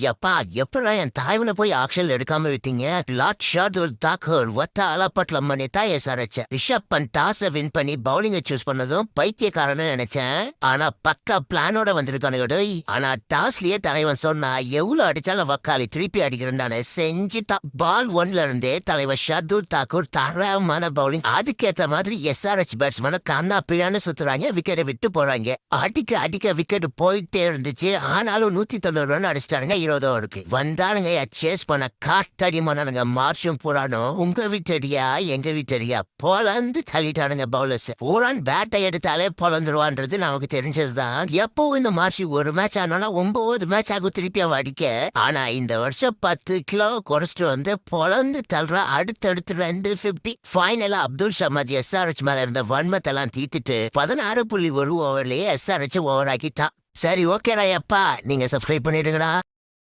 எப்பா எப்படா என் தாய்வனை போய் ஆக்ஷன் எடுக்காம விட்டீங்க? லாட் ஷார்ட் ஒரு தாக்கர் ஒத்த ஆலாப்பட்ல மணி தாயை சரைச்ச. ரிஷப் பண்ட் டாஸை வின் பண்ணி பவுலிங்க சூஸ் பண்ணதும் பைத்தியக்காரன்னு நினைச்சேன். ஆனா பக்கா பிளானோட வந்திருக்கானு ஆனா டாஸ்லயே தலைவன் சொன்னா எவ்வளவு அடிச்சாலும் வக்காலி திருப்பி அடிக்கிறேன் செஞ்சுட்டா பால் ஒன்ல இருந்தே தலைவர் ஷர்துல் தாக்கூர் தரமான பவுலிங் அதுக்கேத்த மாதிரி எஸ்ஆர்ஹெச் பேட்ஸ்மேன கண்ணா பிழான்னு சுத்துறாங்க விக்கெட்டை விட்டு போறாங்க. அடிக்க அடிக்க விக்கெட் போயிட்டே இருந்துச்சு. ஆனாலும் நூத்தி தொண்ணூறு ரன் அடிச்சிட்டாருங்க இருபது இருக்கு வந்தானுங்க சேஸ் பண்ண காட்டடி மன்னானுங்க மார்ச்சும் புறானும் உங்க வீட்டடியா? எங்க வீட்டடியா? பொலந்து தள்ளிட்டானுங்க பவுலர்ஸ் பூரான் பேட்டை எடுத்தாலே பொலந்துருவான்றது நமக்கு தெரிஞ்சதுதான். எப்போ இந்த மார்ச் ஒரு மேட்ச் ஆனாலும் ஒன்பது மேட்ச் ஆகும் திருப்பி அவன் அடிக்க. ஆனா இந்த வருஷம் பத்து கிலோ குறைச்சிட்டு வந்து பொலந்து தள்ளுற. அடுத்தடுத்து ரெண்டு பிப்டி ஃபைனலா அப்துல் சமாத் எஸ்ஆர்ஹெச் மேல இருந்த வன்மத்தெல்லாம் தீத்துட்டு பதினாறு புள்ளி ஒரு ஓவர்லயே எஸ்ஆர்ஹெச் ஓவர் ஆக்கிட்டான் சரி ஓகேடா எப்பா நீங்க சப்ஸ்கிரைப் பண்ணிடுங்கடா.